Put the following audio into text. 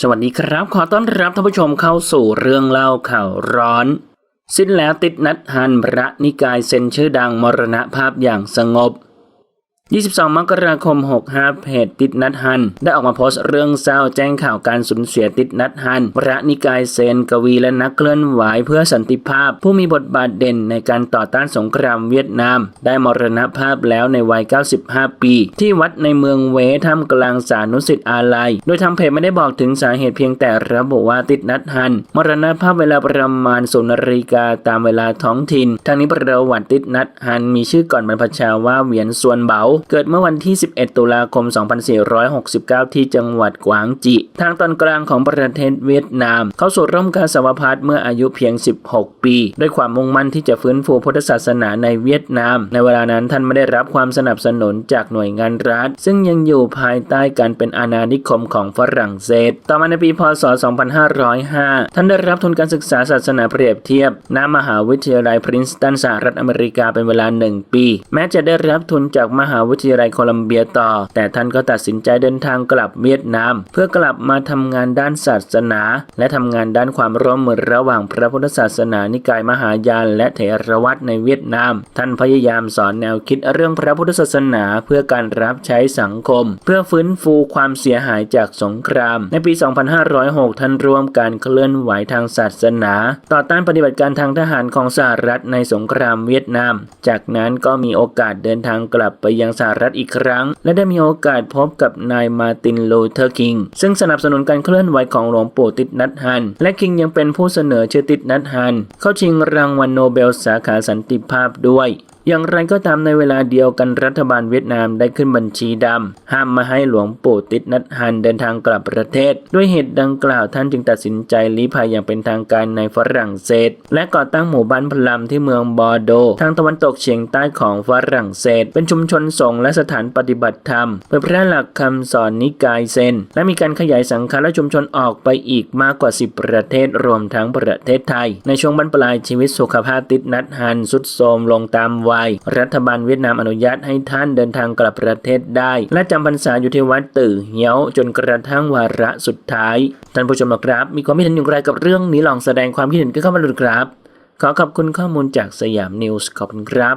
สวัสดีครับ ขอต้อนรับท่านผู้ชมเข้าสู่เรื่องเล่าข่าวร้อน สิ้นแล้วติดนัดฮันพระนิกายเซนชื่อดังมรณภาพอย่างสงบ 22 มกราคม 65 เพจติดนัดฮัน ได้ออกมาโพสต์เรื่องเศร้าแจ้งข่าวการสูญเสียติดนัดฮัน พระนิกายเซนกวีและนักเคลื่อนไหวเพื่อสันติภาพ ผู้มีบทบาทเด่นในการต่อต้านสงครามเวียดนาม ได้มรณภาพแล้วในวัย 95 ปี ที่วัดในเมืองเวท่ามกลางสานุสิทธิ์อาลัย โดยทางเพจไม่ได้บอกถึงสาเหตุเพียงแต่ระบุว่าติดนัดฮัน มรณภาพเวลาประมาณศูนย์นาฬิกาตามเวลาท้องถิ่นทางนี้ประวัติติดนัดฮันมีชื่อก่อนบรรพชาว่าเหวียนส่วนเบาเกิดเมื่อวันที่ 11 ตุลาคม 2469 ที่จังหวัดกวางจิ ทางตอนกลางของประเทศเวียดนาม เข้าสู่ร่มกาสาวพัฒน์เมื่ออายุเพียง 16 ปี ด้วยความมุ่งมั่นที่จะฟื้นฟูพุทธศาสนาในเวียดนาม ในเวลานั้นท่านไม่ได้รับความสนับสนุนจากหน่วยงานรัฐ ซึ่งยังอยู่ภายใต้การเป็นอาณานิคมของฝรั่งเศส ต่อมาในปี พศ 2505 ท่านได้รับทุนการศึกษาศาสนาเปรียบเทียบณมหาวิทยาลัยพรินสตันสหรัฐอเมริกาเป็นเวลา 1 ปี แม้จะได้รับทุนจากมหาวิทยาลัยโคลัมเบียต่อ แต่ท่านก็ตัดสินใจเดินทางกลับเวียดนาม เพื่อกลับมาทำงานด้านศาสนา และทำงานด้านความร่วมมือระหว่างพระพุทธศาสนานิกายมหายาน และเถรวัตในเวียดนาม ท่านพยายามสอนแนวคิดเรื่องพระพุทธศาสนา เพื่อการรับใช้สังคม เพื่อฟื้นฟูความเสียหายจากสงคราม ในปี 2506 ท่านร่วมการเคลื่อนไหวทางศาสนา ต่อต้านปฏิบัติการทางทหารของสหรัฐในสงครามเวียดนาม จากนั้นก็มีโอกาสเดินทางกลับไปยังสหรัฐอีกครั้ง และได้มีโอกาสพบกับนายมาตินโลเทอร์คิง ซึ่งสนับสนุนการเคลื่อนไหวของหลวงปู่ติดนัดฮัน และคิงยังเป็นผู้เสนอชื่อติดนัดฮัน เข้าชิงรางวัลโนเบลสาขาสันติภาพด้วย อย่างไรก็ตามในเวลาเดียวกันรัฐบาลเวียดนามได้ขึ้นบัญชีดำห้ามมาให้หลวงปู่ติดนัดฮันเดินทางกลับประเทศ ด้วยเหตุดังกล่าวท่านจึงตัดสินใจลี้ภัยอย่างเป็นทางการในฝรั่งเศส และก่อตั้งหมู่บ้านพลัมที่เมืองบอร์โด ทางตะวันตกเฉียงใต้ของฝรั่งเศส เป็นชุมชนสงฆ์และสถานปฏิบัติธรรมเผยแพร่หลักคำสอนนิกายเซน และมีการขยายสังฆาและชุมชนออกไปอีกมากกว่า 10 ประเทศรวมทั้งประเทศไทย ในช่วงบรรปลายชีวิตสุขภาพติดนัดฮันสุดโทรมลงตามวัย รัฐบาลเวียดนามอนุญาตให้ท่านเดินทางกลับประเทศได้ และจำพรรษาอยู่ที่วัดตื่อเหียวจนกระทั่งวาระสุดท้าย ท่านผู้ชมครับ มีความคิดเห็นอย่างไรกับเรื่องนี้ลองแสดงความคิดเห็นกันเข้ามาดูครับ ขอขอบคุณข้อมูลจากสยามนิวส์ขอบคุณครับ